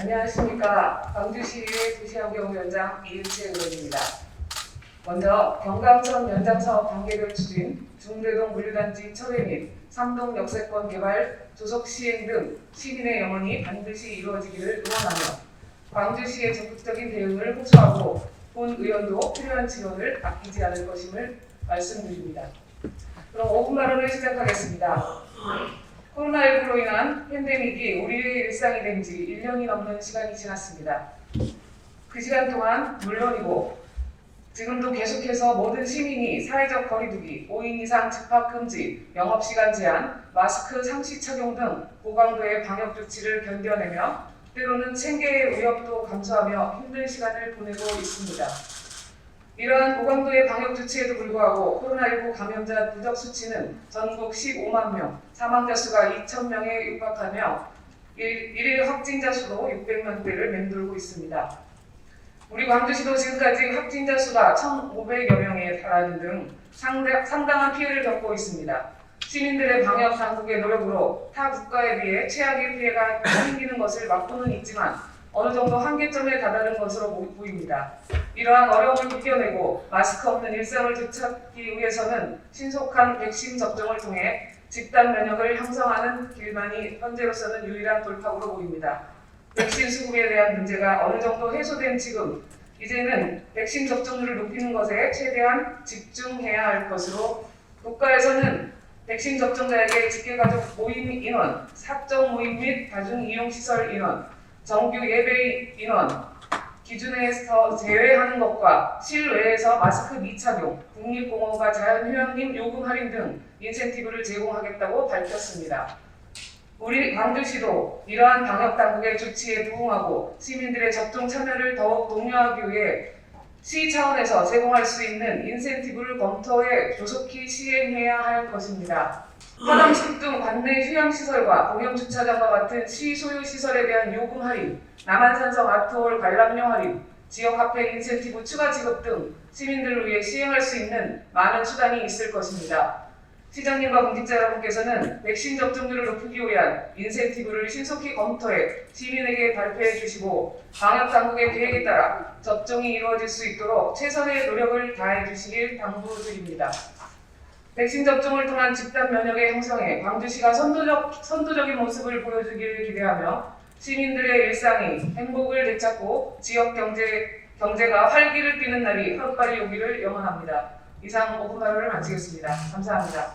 안녕하십니까. 광주시의 도시환경위원장 이은채 의원입니다. 먼저 경강선 연장사업 단계별 추진, 중대동 물류단지 철회 및 삼동 역세권 개발, 조속 시행 등 시민의 영원히 반드시 이루어지기를 응원하며 광주시의 적극적인 대응을 호소하고 본 의원도 필요한 지원을 아끼지 않을 것임을 말씀드립니다. 그럼 5분 발언을 시작하겠습니다. 코로나19로 인한 팬데믹이 우리의 일상이 된 지 1년이 넘는 시간이 지났습니다. 그 시간 동안 물론이고 지금도 계속해서 모든 시민이 사회적 거리두기, 5인 이상 집합 금지, 영업 시간 제한, 마스크 상시 착용 등 고강도의 방역 조치를 견뎌내며 때로는 생계의 위협도 감수하며 힘든 시간을 보내고 있습니다. 이러한 고강도의 방역 조치에도 불구하고 코로나19 감염자 누적 수치는 전국 15만 명, 사망자 수가 2,000명에 육박하며 일- 일일 확진자 수도 600명대를 맴돌고 있습니다. 우리 광주시도 지금까지 확진자 수가 1,500여 명에 달하는 등 상대- 상당한 피해를 겪고 있습니다. 시민들의 방역 당국의 노력으로 타 국가에 비해 최악의 피해가 생기는 것을 막고는 있지만 어느 정도 한계점에 다다른 것으로 보- 보입니다. 이러한 어려움을 이겨내고 마스크 없는 일상을 되찾기 위해서는 신속한 백신 접종을 통해 집단 면역을 형성하는 길만이 현재로서는 유일한 돌파구로 보입니다. 백신 수급에 대한 문제가 어느 정도 해소된 지금 이제는 백신 접종률을 높이는 것에 최대한 집중해야 할 것으로 국가에서는 백신 접종자에게 직계가족 모임 인원, 사적 모임 및 다중 이용 시설 인원, 정규 예배 인원 기준에서 제외하는 것과 실외에서 마스크 미착용, 국립공원과 자연휴양림 요금 할인 등 인센티브를 제공하겠다고 밝혔습니다. 우리 광주시도 이러한 방역 당국의 조치에 부응하고 시민들의 접종 참여를 더욱 독려하기 위해 시 차원에서 제공할 수 있는 인센티브를 검토해 조속히 시행해야 할 것입니다. 화장실 등 관내 휴양시설과 공영주차장과 같은 시 소유 시설에 대한 요금 할인, 남한산성 아트홀 관람료 할인, 지역 화폐 인센티브 추가 지급 등 시민들을 위해 시행할 수 있는 많은 수단이 있을 것입니다. 시장님과 공직자 여러분께서는 백신 접종률을 높이기 위한 인센티브를 신속히 검토해 시민에게 발표해 주시고 방역 당국의 계획에 따라 접종이 이루어질 수 있도록 최선의 노력을 다해 주시길 당부드립니다. 백신 접종을 통한 집단 면역의 형성에 광주시가 선도적, 선도적인 모습을 보여주기를 기대하며 시민들의 일상이 행복을 되찾고 지역 경제, 경제가 활기를 띠는 날이 하루빨리 오기를 영원합니다. 이상 오픈 발언을 마치겠습니다. 감사합니다.